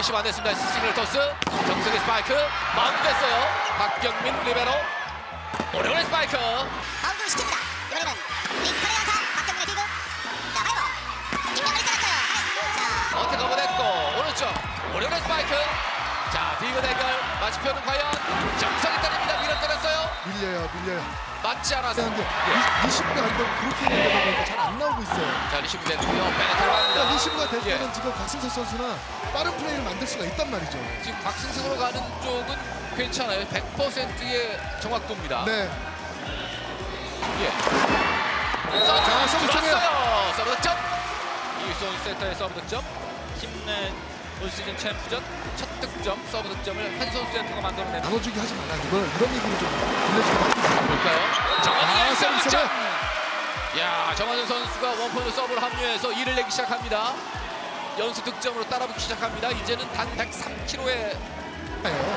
안 됐습니다. 시그널 토스. 정석의 스파이크. 마운드 됐어요. 박경민 리베로. 오래오래 스파이크. 바운드를 시킵니다. 이번에는 링컨의 안타 박정민의 디그. 자 하이버. 김명근이 때렸어요. 자 어택 커버됐고 오른쪽 오래오래 스파이크. 자 디그 대결 마치표는 과연 정석이 때립니다. 밀어 때렸어요. 밀려요, 밀려요. 맞지. 근데 예. 리시브가 안 되고 그렇게 되다 보니까 잘 안 나오고 있어요. 자 리시브 됐고요. 빼내 그러니까 들어갑니다. 리시브가 될 예. 때는 지금 박승석 선수나 빠른 플레이를 만들 수가 있단 말이죠. 지금 박승승으로 가는 쪽은 괜찮아요. 100%의 정확도입니다. 네. 예. 자, 자, 서브 들어왔어요. 서브 득점. 이수원 세터의 서브 득점. 팀내 올 시즌 챔프전 첫 득점, 서브 득점을 한 선수 센터가 만들어냅니다. 나눠주기 하지 말라. 이걸 이런 얘기를 좀 들려주고 합니다. 볼까요? 정원이 아, 서브 서브 득점. 야, 정원준 선수가 원포인트 서브를 합류해서 2를 내기 시작합니다. 연수 득점으로 따라붙기 시작합니다. 이제는 단 103kg의 요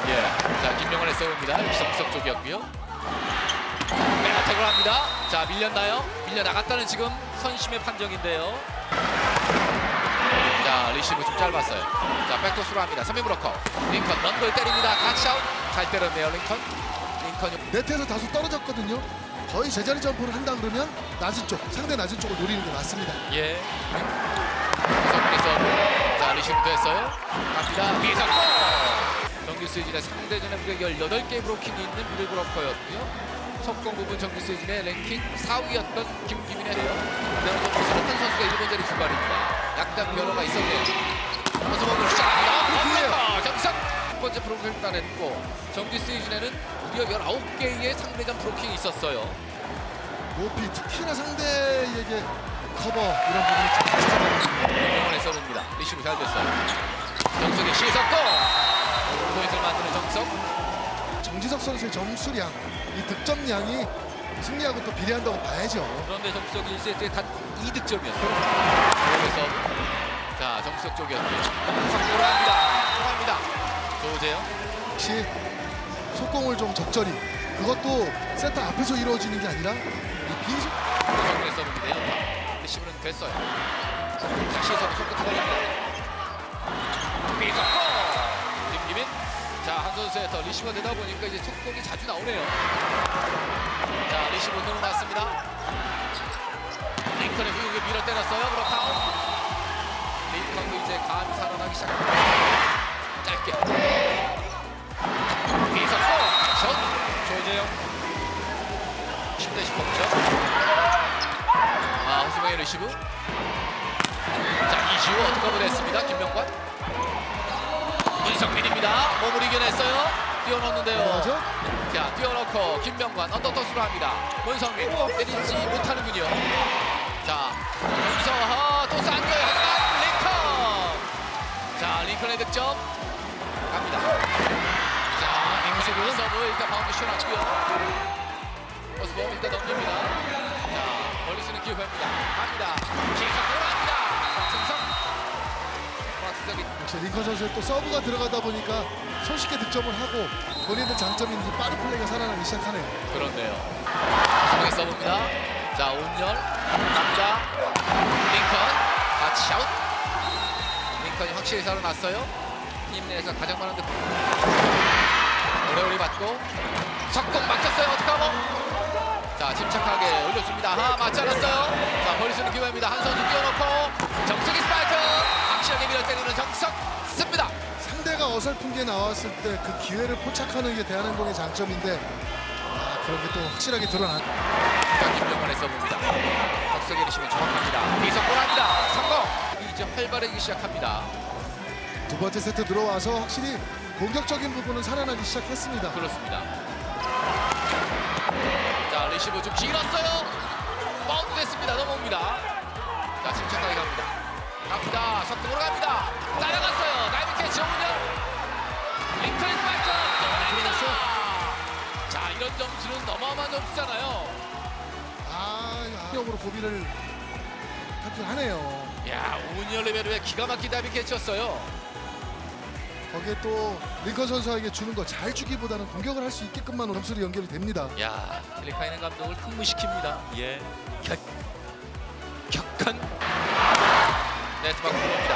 예. 자, 김명환의 서브입니다. 정석 쪽이었고요. 백어택을 합니다. 자, 밀렸나요? 밀려 나갔다는 지금 선심의 판정인데요. 자, 리시브 좀 짧았어요. 자, 백토스로 합니다. 3명 브로커. 링컨 런걸 때립니다. 같이아웃. 잘 때렸네요, 링컨. 링컨이 네트에서 다소 떨어졌거든요. 거의 제자리 점프를 한다 그러면 낮은 쪽, 상대 낮은 쪽을 노리는 게 맞습니다. 예. 서브에서 자, 리시브 됐어요. 갑니다. 미석고 정규 시즌의 상대전에 무려 18개 브로킹이 있는 미들 브로커였고요. 석공 부분 정규 시즌의 랭킹 4위였던 김기민이에요. 그다음에 한 선수가 일본 자리 출발입니다. 약간 변화가 있었네요. 허수범으로 시작합니다. 그렇군요. 원래커 정석 첫 번째 브로킹을 따냈고 정규 시즌에는 무려 19개의 상대전 브로킹이 있었어요. 높이 특히나 상대에게 커버 이런 부분을 잘 김영원의 서브입니다. 리시브 잘 됐어요. 정석의 시석고 포인트를 만드는 정석. 정지석 선수의 점수량, 이 득점량이 승리하고 또 비례한다고 봐야죠. 그런데 정석 1세트에 단 2득점이었어요. 그래서 자 정석 쪽이었고요. 합니다. 합니다. 조재영. 역시 속공을 좀 적절히 그것도 세터 앞에서 이루어지는 게 아니라 이 빈속 정의 서브인데요. 리시브는 됐어요. 자 시석이 손끝에 걸립니다. 자 한 선수의 더 리시브가 되다 보니까 이제 속공이 자주 나오네요. 자 리시브 늘어났습니다. 링컨의 후육에 밀어 때렸어요. 브로카운. 링컨도 이제 감이 살아나기 시작합니다. 짧게. 비석고 샷. 조재영. 10대 10 점. 아 허수명의 리시브. 자 이지호 어떻게 됐습니다. 김명관. 문성민입니다. 몸을 이겨냈어요. 뛰어넣는데요. 맞아? 자 뛰어넣고 김명관 언더터스로 합니다. 문성민 때리지 못하는군요. 자 여기서 아, 또 싼 거예요. 하지만 링컨. 자 링컨의 득점 갑니다. 자 링컨의 서브 일단 바운드 쉬어놨고요. 버스범 일단 넘깁니다. 자 멀리 쓰는 기회입니다. 갑니다. 시선 역시 링컨 선수의 또 서브가 들어가다 보니까 손쉽게 득점을 하고 본인의 장점인 이 빠른 플레이가 살아나기 시작하네요. 그렇네요. 성의 서브입니다. 자, 온열 갑니다. 링컨 같이 아웃. 링컨이 확실히 살아났어요. 팀 내에서 가장 많은 득. 오래오래 받고 석공 막혔어요. 어떡하고? 자, 침착하게 올려줍니다. 아, 맞지 않았어요. 자, 버리 쓰는 기회입니다. 한 선수 뛰어놓고 정석이 스파이크. 확실하게 밀어 때리는 정석 씁니다. 상대가 어설픈 게 나왔을 때 그 기회를 포착하는 게 대한항공의 장점인데 아, 그런 게 또 확실하게 드러난 자, 김정관의 서브입니다. 박석의 리시면 정확합니다. 비석골합니다. 성공. 이제 활발해지기 시작합니다. 두 번째 세트 들어와서 확실히 공격적인 부분은 살아나기 시작했습니다. 그렇습니다. 자, 리시브 좀 길었어요. 바운드 됐습니다. 넘어옵니다. 자, 침착하게 갑니다. 갑니다. 석동으로 갑니다. 따라갔어요. 나이브 캐치 오은영. 링클린 발전 떠납니다. 자, 이런 점수는 어마어마한 점수잖아요. 아, 역으로 고비를 탈출하네요. 야, 오은영 레벨의 기가 막힌 다이브 캐치였어요. 거기에 또 링컨 선수에게 주는 거 잘 주기보다는 공격을 할 수 있게끔만 점수로 연결이 됩니다. 야, 필리파이는 감독을 흥분시킵니다. 예. 격, 격한 네트박 공입니다.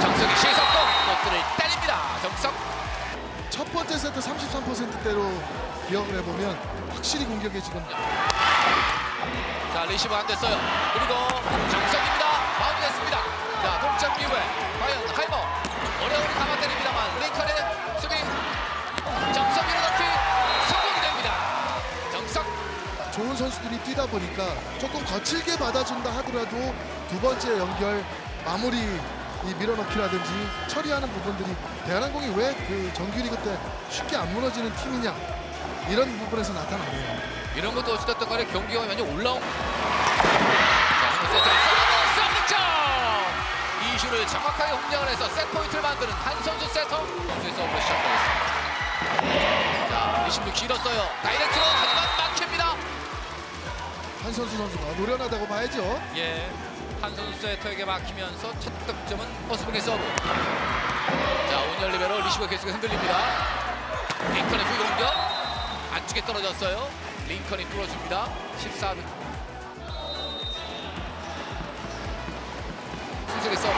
정석이 시석공 코트를 때립니다. 정석. 첫 번째 세트 33%대로 기억을 해보면 확실히 공격에 지금 자 리시브 안 됐어요. 그리고 정석입니다. 마운드했습니다. 자 동점 기회. 과연 하이머 어려운 가만 때립니다만 링컨의 수비 정석이로 좋은 선수들이 뛰다 보니까 조금 거칠게 받아준다 하더라도 두 번째 연결 마무리 이 밀어넣기라든지 처리하는 부분들이 대한항공이 왜 그 정규리그 때 쉽게 안 무너지는 팀이냐 이런 부분에서 나타나네요. 이런 것도 어찌됐든 간에 경기가 완전 올라온 이슈를 정확하게 공략을 해서 세트포인트를 만드는 한 선수 세터. 선수의 서브로 시작하겠습니다. 자 리시브 길었어요. 다이렉트로 한 선수 선수가 노련하다고 봐야죠. 예, 한 선수 세터에게 막히면서 첫 득점은 퍼스북의 서브. 자, 온열 리베로 리시버 계속 흔들립니다. 링컨의 후위 공격 안쪽에 떨어졌어요. 링컨이 뚫어줍니다. 14득. 순석의 서브.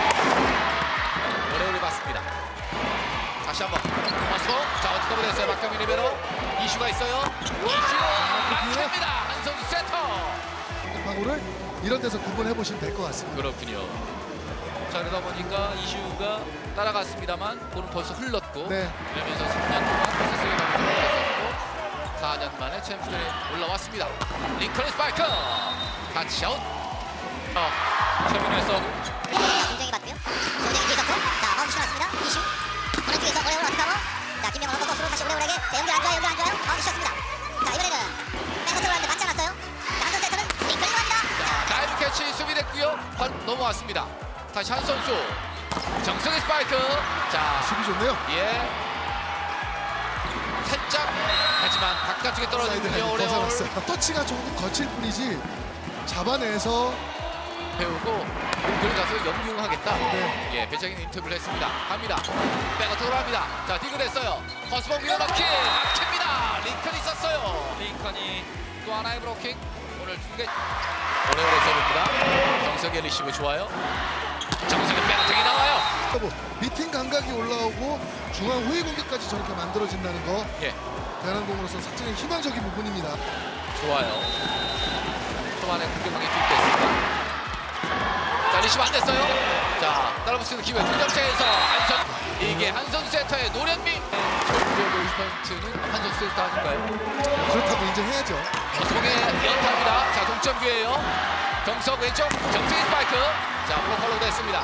오래오래 봤습니다. 다시 한번 퍼스북. 자, 어떻게 됐어요? 박경민 리베로. 이슈가 있어요. 이슈 막힙니다. 한 선수 세터. 방구를 이런 데서 구분해 보시면 될 것 같습니다. 그렇군요. 자 그러다 보니까 이슈가 따라갔습니다만 볼은 벌써 흘렀고 네. 이러면서 3년 동안 SS를 넘겼었고 4년 만에 챔피언에 올라왔습니다. 링컨의 스파이크 같이 아웃. 어, 최민호의 서브. 자, 김정희 받고요. 김정희 뒤에 잡고. 자, 바운드 실었습니다. 이슈. 오른쪽에서 오래오래 어택하고. 자, 김명훈 언더 토스로 다시 오래오래에게. 자, 연결 안 좋아요, 연결 다. 다시 한 선수. 정승의 스파이크. 자, 수비 좋네요. 예. 살짝 하지만 바깥쪽에 떨어지군요. 라인 오레올. 터치가 조금 거칠 뿐이지 잡아내서 배우고 공을 가서 염융하겠다. 네. 예, 배적인 인터뷰를 했습니다. 갑니다. 백어으로 합니다. 자, 디그 됐어요. 커스봉 밀어넣기 막힙니다. 링컨이 있었어요. 링컨이 또 하나의 브로킹. 오늘 두 개. 오래오래 서브입니다. 정석의 리시브 좋아요. 정석의 백어택이 나와요. 뭐 미팅 감각이 올라오고 중앙 후위 공격까지 저렇게 만들어진다는 거 예, 대한항공으로서 상당히 희망적인 부분입니다. 좋아요. 초반에 공격하게 투입됐습니다. 자, 리시브 안 됐어요. 자, 따라붙이는 기회. 동점차에서 한선. 이게 한선 세터의 노련미. 정규 포인트는 한선 세터 아닌가요? 그렇다고 인정해야죠. 서성의 연타입니다. 자, 동점 기회예요. 정석 왼쪽, 정승희 스파이크. 자, 블로컬로 됐습니다.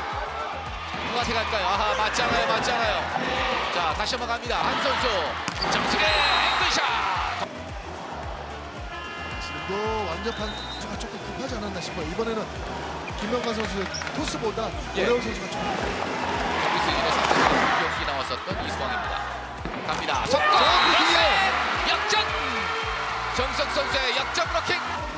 누구한테 갈까요? 아하, 맞잖아요, 맞잖아요. 자, 다시 한번 갑니다. 한 선수. 정승의 앵글샷. 지금도 완전판 가 조금 급하지 않았나 싶어요. 이번에는 김명관 선수의 토스보다 예. 어려운 선수가 좀 정규 시즌에 상대적으로 경기 나왔었던 이수왕입니다. 갑니다. 그 뒤에! 역전! 역전! 정석 선수의 역전 브로킹!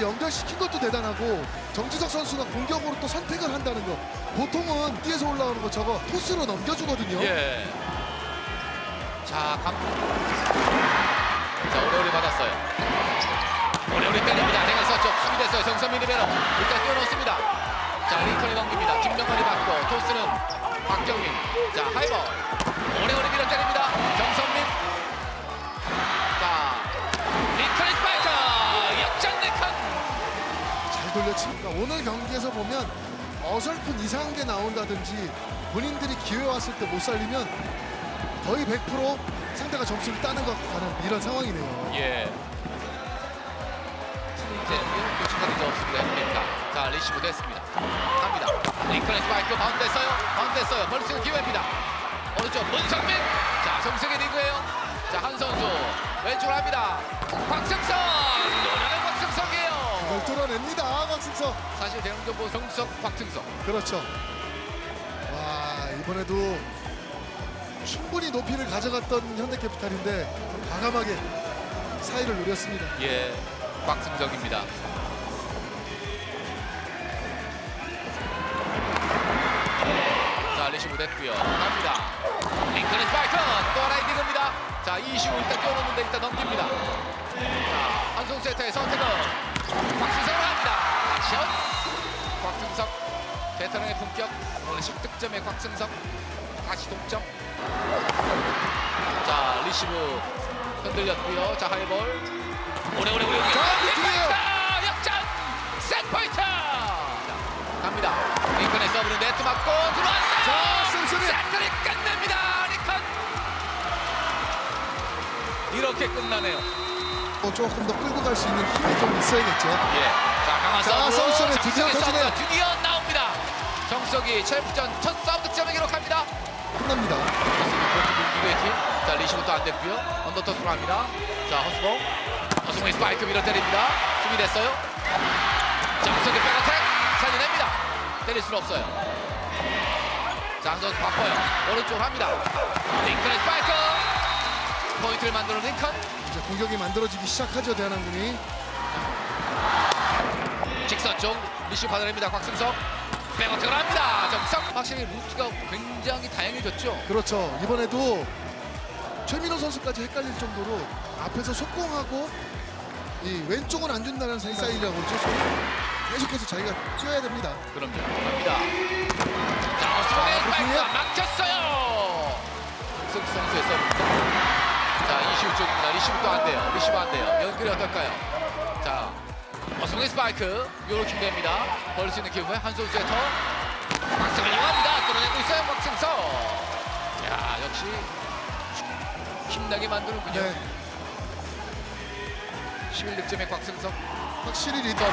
연결시킨 것도 대단하고 정지석 선수가 공격으로 또 선택을 한다는 거 보통은 뒤에서 올라오는 거 저거 토스로 넘겨주거든요. 예. 자 감. 자 오래오래 받았어요. 오래오래 때립니다. 내가 썼죠. 수비됐어요. 정선민 리베로 일단 뛰어넣습니다. 자 링컨이 넘깁니다. 김명만이 받고 토스는 박경민. 자 하이버 오래오래 밀어 때립니다. 정선민. 돌려치니까 오늘 경기에서 보면 어설픈 이상한 게 나온다든지 본인들이 기회 왔을 때 못 살리면 거의 100% 상대가 점수를 따는 것 같은 이런 상황이네요. 예. 이제 교체가 없습니다. 됩니다. 자 리시브 됐습니다. 갑니다. 링컨의 스파이크 바운드 됐어요. 바운드 됐어요. 벌써 기회입니다. 오른쪽 문성민. 자 정승의 리그예요. 자 한 선수 왼쪽으로 합니다. 박승선 노련한 박승석. 사실 대형정보 정석 박승석. 그렇죠. 와 이번에도 충분히 높이를 가져갔던 현대캐피탈인데 과감하게 사이를 노렸습니다. 예, 곽승석입니다. 자, 리시브 됐고요. 갑니다. 링컨의 스파이크 또 하나의 디그입니다. 자, 이슈 일단 뛰어놓는데 일단 넘깁니다. 자, 한송 세터의 선택은 베테랑의 품격 오늘 10득점의 곽승석 다시 동점. 자, 리시브 흔들렸고요. 자, 하이볼. 오래오래 오래. 자. 포인트! 역전! 셋 포인트! 자, 갑니다. 링컨의 서브는 네트 맞고 들어왔어요. 자. 세트를 끝냅니다. 링컨. 이렇게 끝나네요. 어, 조금 더 끌고 갈 수 있는 힘이 좀 있어야겠죠. 예. 자, 강한 자, 서브. 드디어 터지네요. 드디어 정석이 챔프전 첫 득점을 기록합니다. 끝납니다. 팀. 자 리시브 또안 됐고요. 언더터 들어갑니다. 자 허스봉. 허스봉이 스파이크 밀어 때립니다. 준비됐어요. 정석의 백어택 살려냅니다. 때릴 수는 없어요. 자 한선수 바빠요. 오른쪽으로 합니다. 링컨의 스파이크. 포인트를 만드는 링컨. 이제 공격이 만들어지기 시작하죠 대한항공이. 직선 쪽 리시브 받아냅니다. 곽승석. 백어택을 합니다. 정석. 확실히 루트가 굉장히 다양해졌죠. 그렇죠. 이번에도 최민호 선수까지 헷갈릴 정도로 앞에서 속공하고 이 왼쪽은 안 준다는 사이라고 그러죠. 계속해서 자기가 뛰어야 됩니다. 그럼요. 갑니다. 자, 아, 스파이크가 그렇군요. 막혔어요. 승 선수의 서브입니다. 자, 이시우 쪽입니다. 리시브 또안 돼요. 리시브 안 돼요. 연결이 어떨까요? 자, 허스봉의 스파이크. 요로 준비됩니다. 벌릴 수 있는 기회. 한 선수의 터. 박승을 이용합니다. 끌어내고 있어요. 박승서. 야, 역시 힘나게 만드는군요. 네, 11득점의 곽승석. 확실히 리더.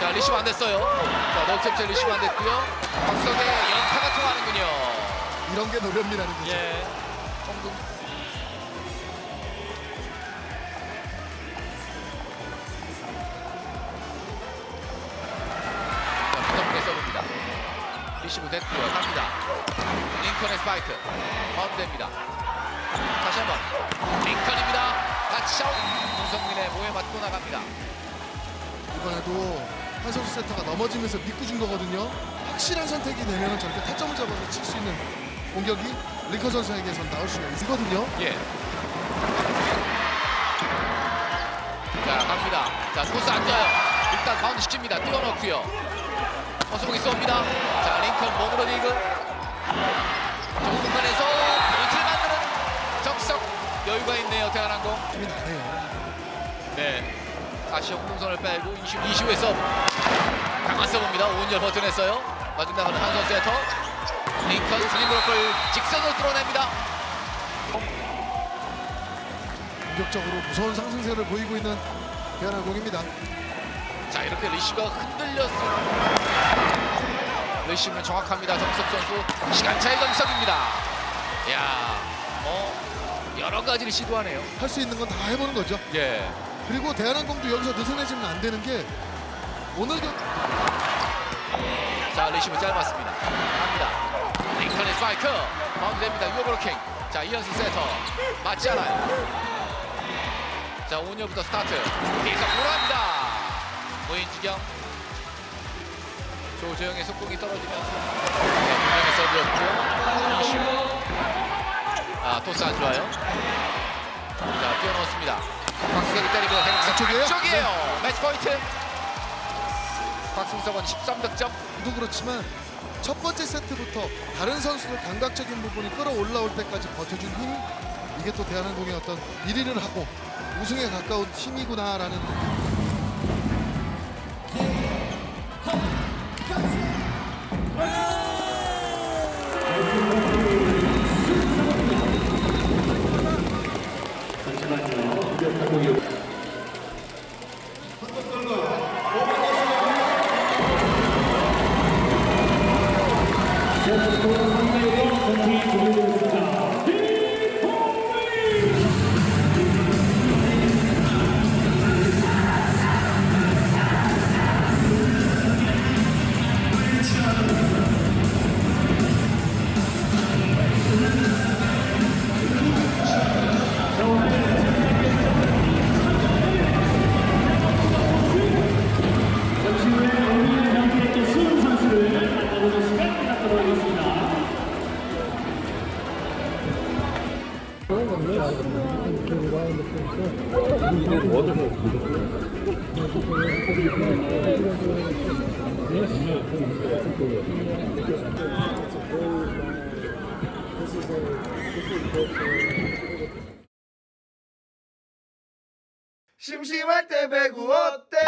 자, 리시브 안 됐어요. 자, 넉점째 리시브 안 됐고요. 박성의 연타가 통하는군요. 이런 게 노련미라는 거죠. 예. 리시브 됐고요. 갑니다. 링컨의 스파이크. 바운드됩니다. 다시 한번. 링컨입니다. 다치아웃. 문성민의 몸에 맞고 나갑니다. 이번에도 한 선수 세터가 넘어지면서 믿고 준 거거든요. 확실한 선택이 되면 저렇게 타점을 잡아서 칠 수 있는 공격이 링컨 선수에게선 나올 수가 있거든요. 예. 자, 갑니다. 자, 코스 앉아요. 일단 바운드 시킵니다. 띄워넣고요. 허수봉이 쏩니다. 자, 링컨 몸으로 리그. 좁은 공간에서 포인트를 만드는 적석. 여유가 있네요, 대한항공. 힘이 나네요. 네. 다시 홍동선을 빼고 20, 20에서 강한 서브입니다. 오은열 버텨냈어요. 마중 나가는 한 선수의 터. 링컨 스윙 브로커를 직선으로 뚫어냅니다. 공격적으로 무서운 상승세를 보이고 있는 대한항공입니다. 자 이렇게 리시브가 흔들렸어요. 리시브는 정확합니다. 정석 선수 시간차의 정석입니다. 야, 뭐 여러 가지를 시도하네요. 할 수 있는 건 다 해보는 거죠. 예. 그리고 대한항공도 여기서 느슨해지면 안 되는 게 오늘 경 자 리시브 짧았습니다. 갑니다. 링컨의 스파이크 바운드 됩니다. 유어브로킹. 자 이현수 세터 맞지 않아요. 자 오늘부터 스타트. 계속 돌아갑니다. 노인지경. 조재영의 속공이 떨어지면서 자, 분명히 서브였고 이슈. 아 토스 안 좋아요. 자 뛰어넣었습니다. 박승석이 때리고 안쪽이에요? 안쪽이에요. 매치 포인트. 박승석은 13득점. 도 그렇지만 첫 번째 세트부터 다른 선수들 감각적인 부분이 끌어올라올 때까지 버텨준 힘 이게 또 대한항공의 어떤 1위를 하고 우승에 가까운 팀이구나라는 cuyo 심심할 때 배구 어때?